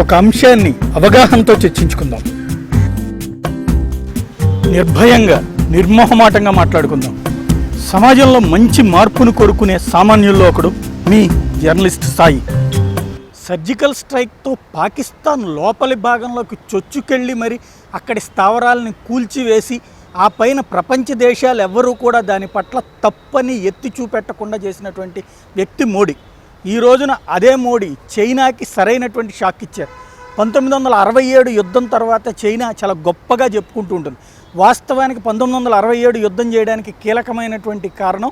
ఒక అంశాన్ని అవగాహనతో చర్చించుకుందాం. నిర్భయంగా నిర్మోహమాటంగా మాట్లాడుకుందాం. సమాజంలో మంచి మార్పును కోరుకునే సామాన్యుల్లో ఒకడు మీ జర్నలిస్ట్ సాయి. సర్జికల్ స్ట్రైక్తో పాకిస్తాన్ లోపలి భాగంలోకి చొచ్చుకెళ్ళి మరి అక్కడి స్థావరాలని కూల్చివేసి ఆ పైన ప్రపంచ దేశాలు ఎవ్వరూ కూడా దాని పట్ల తప్పని ఎత్తి చూపెట్టకుండా చేసినటువంటి వ్యక్తి మోడీ. ఈ రోజున అదే మోడీ చైనాకి సరైనటువంటి షాక్ ఇచ్చారు. పంతొమ్మిది వందల అరవై ఏడు యుద్ధం తర్వాత చైనా చాలా గొప్పగా చెప్పుకుంటూ ఉంటుంది. వాస్తవానికి పంతొమ్మిది వందల అరవై ఏడు యుద్ధం చేయడానికి కీలకమైనటువంటి కారణం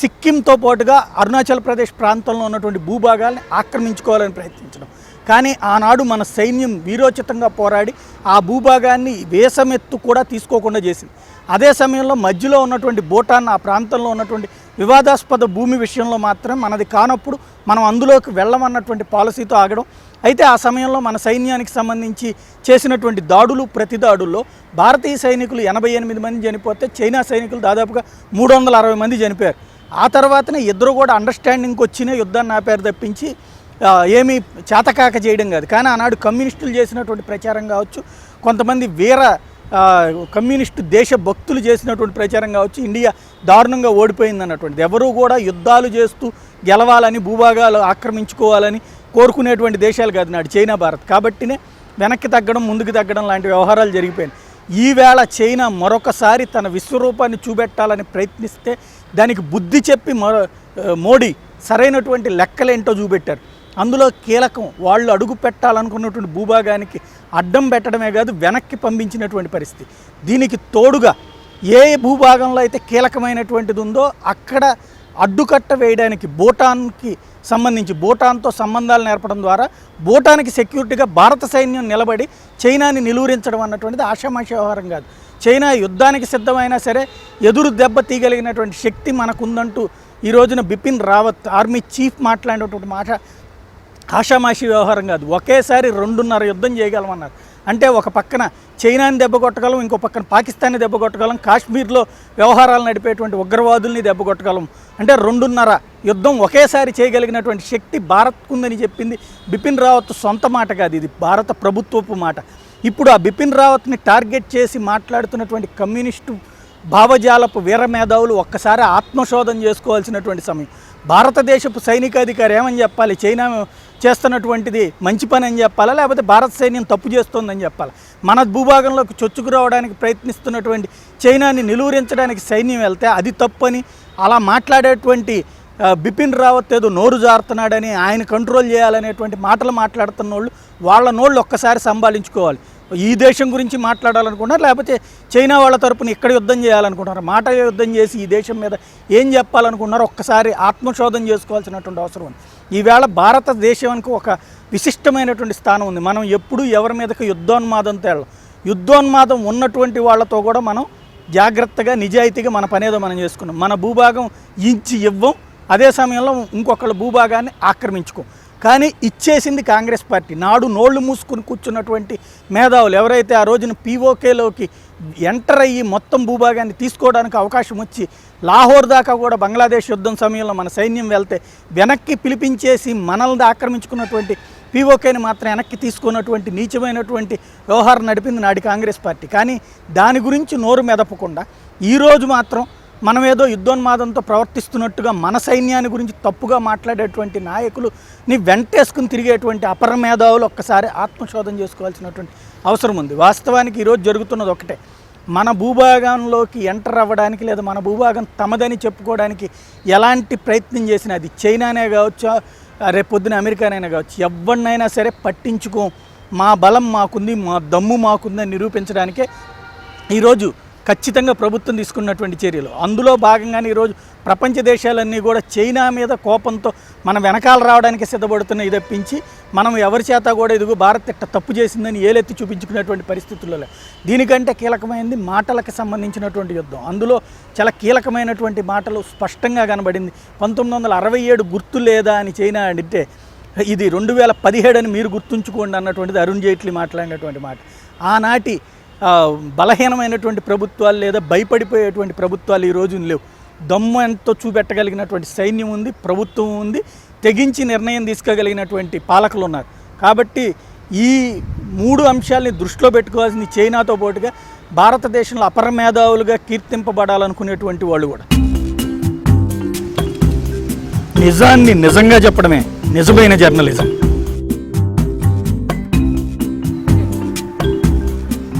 సిక్కింతో పాటుగా అరుణాచల్ ప్రదేశ్ ప్రాంతంలో ఉన్నటువంటి భూభాగాల్ని ఆక్రమించుకోవాలని ప్రయత్నించడం. కానీ ఆనాడు మన సైన్యం వీరోచితంగా పోరాడి ఆ భూభాగాన్ని వేసమెత్తు కూడా తీసుకోకుండా చేసింది. అదే సమయంలో మధ్యలో ఉన్నటువంటి భూటాన్ ఆ ప్రాంతంలో ఉన్నటువంటి వివాదాస్పద భూమి విషయంలో మాత్రం మనది కానప్పుడు మనం అందులోకి వెళ్ళమన్నటువంటి పాలసీతో ఆగడం. అయితే ఆ సమయంలో మన సైన్యానికి సంబంధించి చేసినటువంటి దాడులు ప్రతి దాడుల్లో భారతీయ సైనికులు ఎనభై ఎనిమిది మంది చనిపోతే చైనా సైనికులు దాదాపుగా మూడు వందల అరవై మంది చనిపోయారు. ఆ తర్వాతనే ఇద్దరు కూడా అండర్స్టాండింగ్కి వచ్చిన యుద్ధాన్ని ఆపారు తప్పించి ఏమీ చేతకాక చేయడం కాదు. కానీ ఆనాడు కమ్యూనిస్టులు చేసినటువంటి ప్రచారం కావచ్చు కొంతమంది వీర కమ్యూనిస్టు దేశ భక్తులు చేసినటువంటి ప్రచారం కావచ్చు ఇండియా దారుణంగా ఓడిపోయింది అన్నటువంటిది ఎవరూ కూడా యుద్ధాలు చేస్తూ గెలవాలని భూభాగాలు ఆక్రమించుకోవాలని కోరుకునేటువంటి దేశాలు కాదు నాడు చైనా భారత్. కాబట్టినే వెనక్కి తగ్గడం ముందుకు తగ్గడం లాంటి వ్యవహారాలు జరిగిపోయినాయి ఈవేళ చైనా మరొకసారి తన విశ్వరూపాన్ని చూపెట్టాలని ప్రయత్నిస్తే దానికి బుద్ధి చెప్పి మరో మోడీ సరైనటువంటి లెక్కలేంటో చూపెట్టారు. అందులో కీలకం వాళ్ళు అడుగు పెట్టాలనుకున్నటువంటి భూభాగానికి అడ్డం పెట్టడమే కాదు వెనక్కి పంపించినటువంటి పరిస్థితి. దీనికి తోడుగా ఏ భూభాగంలో అయితే కీలకమైనటువంటిది ఉందో అక్కడ అడ్డుకట్ట వేయడానికి భూటాన్కి సంబంధించి భూటాన్తో సంబంధాలు నేర్పడం ద్వారా భూటాన్కి సెక్యూరిటీగా భారత సైన్యం నిలబడి చైనాని నిలువరించడం అన్నటువంటిది ఆషామాషి వ్యవహారం కాదు. చైనా యుద్ధానికి సిద్ధమైనా సరే ఎదురు దెబ్బ తీయగలిగినటువంటి శక్తి మనకుందంటూ ఈ రోజున బిపిన్ రావత్ ఆర్మీ చీఫ్ మాట్లాడినటువంటి మాట ఆషామాషి వ్యవహారం కాదు. ఒకేసారి రెండున్నర యుద్ధం చేయగలమన్నారు. అంటే ఒక పక్కన చైనాని దెబ్బ కొట్టగలం ఇంకో పక్కన పాకిస్తాన్ని దెబ్బ కొట్టగలం కాశ్మీర్లో వ్యవహారాలు నడిపేటువంటి ఉగ్రవాదుల్ని దెబ్బ కొట్టగలం. అంటే రెండున్నర యుద్ధం ఒకేసారి చేయగలిగినటువంటి శక్తి భారత్కుందని చెప్పింది బిపిన్ రావత్ సొంత మాట కాదు ఇది భారత ప్రభుత్వపు మాట. ఇప్పుడు ఆ బిపిన్ రావత్ని టార్గెట్ చేసి మాట్లాడుతున్నటువంటి కమ్యూనిస్టు భావజాలపు వీర మేధావులు ఒక్కసారి ఆత్మశోధన చేసుకోవాల్సినటువంటి సమయం. భారతదేశపు సైనికాధికారి ఏమని చెప్పాలి? చైనా చేస్తున్నటువంటిది మంచి పని అని చెప్పాలా? లేకపోతే భారత సైన్యం తప్పు చేస్తోందని చెప్పాలి? మన భూభాగంలోకి చొచ్చుకు రావడానికి ప్రయత్నిస్తున్నటువంటి చైనాని నిలువరించడానికి సైన్యం వెళ్తే అది తప్పని అలా మాట్లాడేటువంటి బిపిన్ రావత్ ఏదో నోరు జారుతున్నాడని ఆయన కంట్రోల్ చేయాలనేటువంటి మాటలు మాట్లాడుతున్న వాళ్ళు వాళ్ళ నోళ్ళు ఒక్కసారి సంభాళించుకోవాలి ఈ దేశం గురించి మాట్లాడాలనుకున్నారు లేకపోతే చైనా వాళ్ళ తరపున ఇక్కడ యుద్ధం చేయాలనుకుంటున్నారు మాట యుద్ధం చేసి ఈ దేశం మీద ఏం చెప్పాలనుకున్నారు ఒక్కసారి ఆత్మశోధన చేసుకోవాల్సినటువంటి అవసరం ఉంది. ఈవేళ భారతదేశానికి ఒక విశిష్టమైనటువంటి స్థానం ఉంది. మనం ఎప్పుడూ ఎవరి మీదకి యుద్ధోన్మాదం తేళ్ళం యుద్ధోన్మాదం ఉన్నటువంటి వాళ్ళతో కూడా మనం జాగ్రత్తగా నిజాయితీగా మన పనేదో మనం చేసుకున్నాం. మన భూభాగం ఇంచి ఇవ్వం అదే సమయంలో ఇంకొకళ్ళ భూభాగాన్ని ఆక్రమించుకో. కానీ ఇచ్చేసింది కాంగ్రెస్ పార్టీ. నాడు నోళ్ళు మూసుకుని కూర్చున్నటువంటి మేధావులు ఎవరైతే ఆ రోజున పీఓకేలోకి ఎంటర్ అయ్యి మొత్తం భూభాగాన్ని తీసుకోవడానికి అవకాశం వచ్చి లాహోర్ దాకా కూడా బంగ్లాదేశ్ యుద్ధం సమయంలో మన సైన్యం వెళ్తే వెనక్కి పిలిపించేసి మనల్ని ఆక్రమించుకున్నటువంటి పీఓకేని మాత్రం వెనక్కి తీసుకున్నటువంటి నీచమైనటువంటి వ్యవహారం నడిపింది నాడి కాంగ్రెస్ పార్టీ. కానీ దాని గురించి నోరు మెదపకుండా ఈరోజు మాత్రం మనం ఏదో యుద్ధోన్మాదంతో ప్రవర్తిస్తున్నట్టుగా మన సైన్యాన్ని గురించి తప్పుగా మాట్లాడేటువంటి నాయకులుని వెంటేసుకుని తిరిగేటువంటి అపర మేధావులు ఒక్కసారి ఆత్మశోధన చేసుకోవాల్సినటువంటి అవసరం ఉంది. వాస్తవానికి ఈరోజు జరుగుతున్నది ఒకటే. మన భూభాగంలోకి ఎంటర్ అవ్వడానికి లేదా మన భూభాగం తమదని చెప్పుకోవడానికి ఎలాంటి ప్రయత్నం చేసినా అది చైనానే కావచ్చు రేపు పొద్దున అమెరికానైనా కావచ్చు. ఎవరినైనా సరే పట్టించుకోం. మా బలం మాకుంది మా దమ్ము మాకుందని నిరూపించడానికే ఈరోజు ఖచ్చితంగా ప్రభుత్వం తీసుకున్నటువంటి చర్యలు. అందులో భాగంగానే ఈరోజు ప్రపంచ దేశాలన్నీ కూడా చైనా మీద కోపంతో మన వెనకాల రావడానికి సిద్ధపడుతున్నాయి తప్పించి మనం ఎవరి చేత కూడా ఇదిగో భారత్ ఇట్ట తప్పు చేసిందని ఏలెత్తి చూపించుకునేటువంటి పరిస్థితుల్లో దీనికంటే కీలకమైనది మాటలకు సంబంధించినటువంటి యుద్ధం. అందులో చాలా కీలకమైనటువంటి మాటలు స్పష్టంగా కనబడింది. పంతొమ్మిది వందల అరవై ఏడు గుర్తు లేదా అని చైనా అంటే ఇది రెండు వేల పదిహేడు అని మీరు గుర్తుంచుకోండి అన్నటువంటిది అరుణ్ జైట్లీ మాట్లాడినటువంటి మాట. ఆనాటి బలహీనమైనటువంటి ప్రభుత్వాలు లేదా భయపడిపోయేటువంటి ప్రభుత్వాలు ఈ రోజు లేవు. దమ్ము ఎంతో చూపెట్టగలిగినటువంటి సైన్యం ఉంది ప్రభుత్వం ఉంది తెగించి నిర్ణయం తీసుకోగలిగినటువంటి పాలకులు ఉన్నారు. కాబట్టి ఈ మూడు అంశాలని దృష్టిలో పెట్టుకోవాల్సింది చైనాతో పాటుగా భారతదేశంలో అపర మేధావులుగా కీర్తింపబడాలనుకునేటువంటి వాళ్ళు కూడా. నిజాన్ని నిజంగా చెప్పడమే నిజమైన జర్నలిజం.